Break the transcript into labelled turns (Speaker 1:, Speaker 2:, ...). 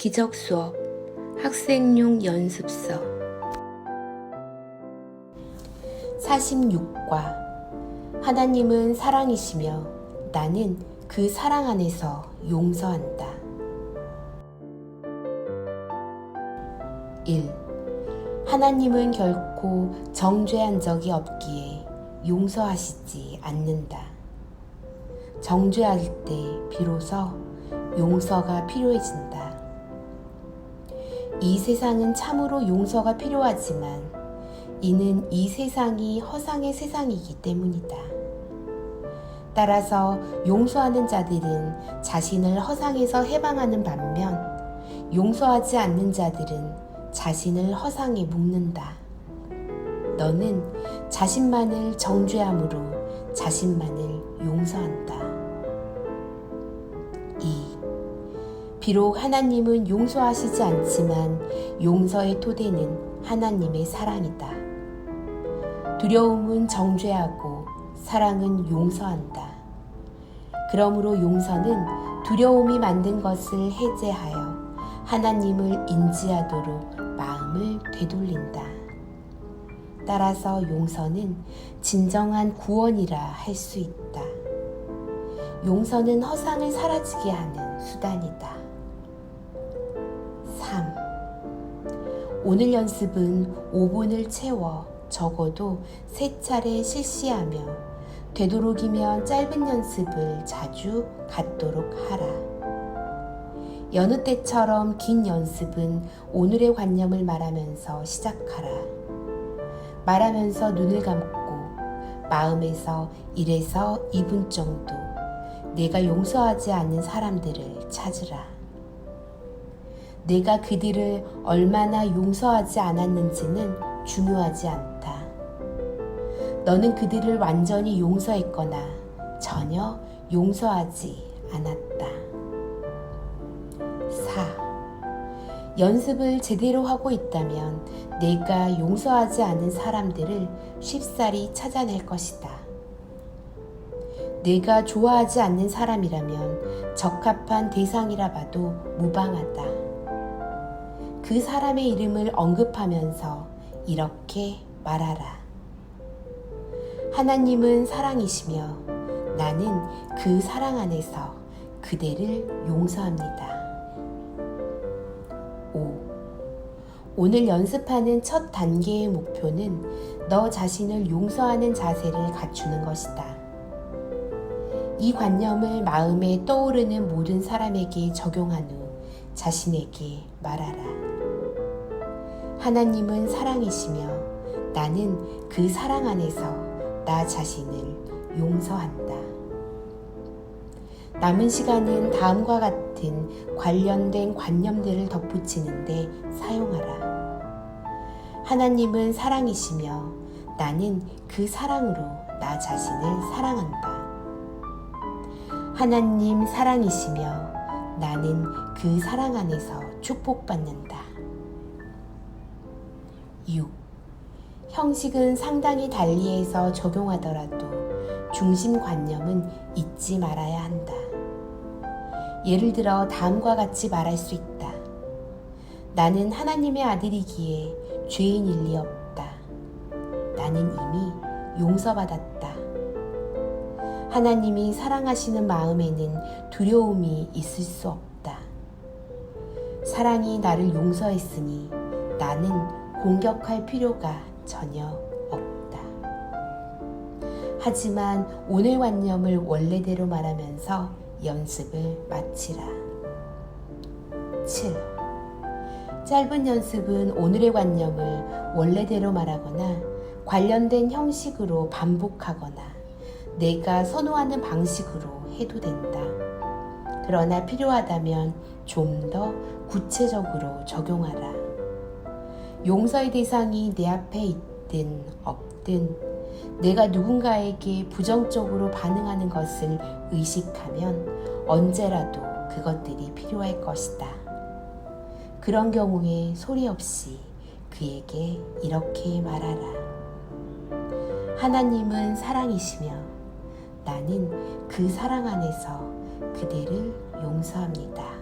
Speaker 1: 기적 수업 학생용 연습서 46과 하나님은 사랑이시며 나는 그 사랑 안에서 용서한다. 1. 하나님은 결코 정죄한 적이 없기에 용서하시지 않는다. 정죄할 때 비로소 용서가 필요해진다. 이 세상은 참으로 용서가 필요하지만 이는 이 세상이 허상의 세상이기 때문이다. 따라서 용서하는 자들은 자신을 허상에서 해방하는 반면 용서하지 않는 자들은 자신을 허상에 묶는다. 너는 자신만을 정죄함으로 자신만을 용서한다. 비록 하나님은 용서하시지 않지만 용서의 토대는 하나님의 사랑이다. 두려움은 정죄하고 사랑은 용서한다. 그러므로 용서는 두려움이 만든 것을 해제하여 하나님을 인지하도록 마음을 되돌린다. 따라서 용서는 진정한 구원이라 할 수 있다. 용서는 허상을 사라지게 하는 수단이다. 오늘 연습은 5분을 채워 적어도 세 차례 실시하며 되도록이면 짧은 연습을 자주 갖도록 하라. 여느 때처럼 긴 연습은 오늘의 관념을 말하면서 시작하라. 말하면서 눈을 감고 마음에서 1에서 2분 정도 내가 용서하지 않는 사람들을 찾으라. 내가 그들을 얼마나 용서하지 않았는지는 중요하지 않다. 너는 그들을 완전히 용서했거나 전혀 용서하지 않았다. 4. 연습을 제대로 하고 있다면 내가 용서하지 않은 사람들을 쉽사리 찾아낼 것이다. 내가 좋아하지 않는 사람이라면 적합한 대상이라 봐도 무방하다. 그 사람의 이름을 언급하면서 이렇게 말하라. 하나님은 사랑이시며 나는 그 사랑 안에서 그대를 용서합니다. 5. 오늘 연습하는 첫 단계의 목표는 너 자신을 용서하는 자세를 갖추는 것이다. 이 관념을 마음에 떠오르는 모든 사람에게 적용한 후 자신에게 말하라. 하나님은 사랑이시며 나는 그 사랑 안에서 나 자신을 용서한다. 남은 시간은 다음과 같은 관련된 관념들을 덧붙이는데 사용하라. 하나님은 사랑이시며 나는 그 사랑으로 나 자신을 사랑한다. 하나님 사랑이시며 나는 그 사랑 안에서 축복받는다. 6. 형식은 상당히 달리해서 적용하더라도 중심관념은 잊지 말아야 한다. 예를 들어 다음과 같이 말할 수 있다. 나는 하나님의 아들이기에 죄인일 리 없다. 나는 이미 용서받았다. 하나님이 사랑하시는 마음에는 두려움이 있을 수 없다. 사랑이 나를 용서했으니 나는 공격할 필요가 전혀 없다. 하지만 오늘 관념을 원래대로 말하면서 연습을 마치라. 7. 짧은 연습은 오늘의 관념을 원래대로 말하거나 관련된 형식으로 반복하거나 내가 선호하는 방식으로 해도 된다. 그러나 필요하다면 좀 더 구체적으로 적용하라. 용서의 대상이 내 앞에 있든 없든 내가 누군가에게 부정적으로 반응하는 것을 의식하면 언제라도 그것들이 필요할 것이다. 그런 경우에 소리 없이 그에게 이렇게 말하라. 하나님은 사랑이시며 나는 그 사랑 안에서 그대를 용서합니다.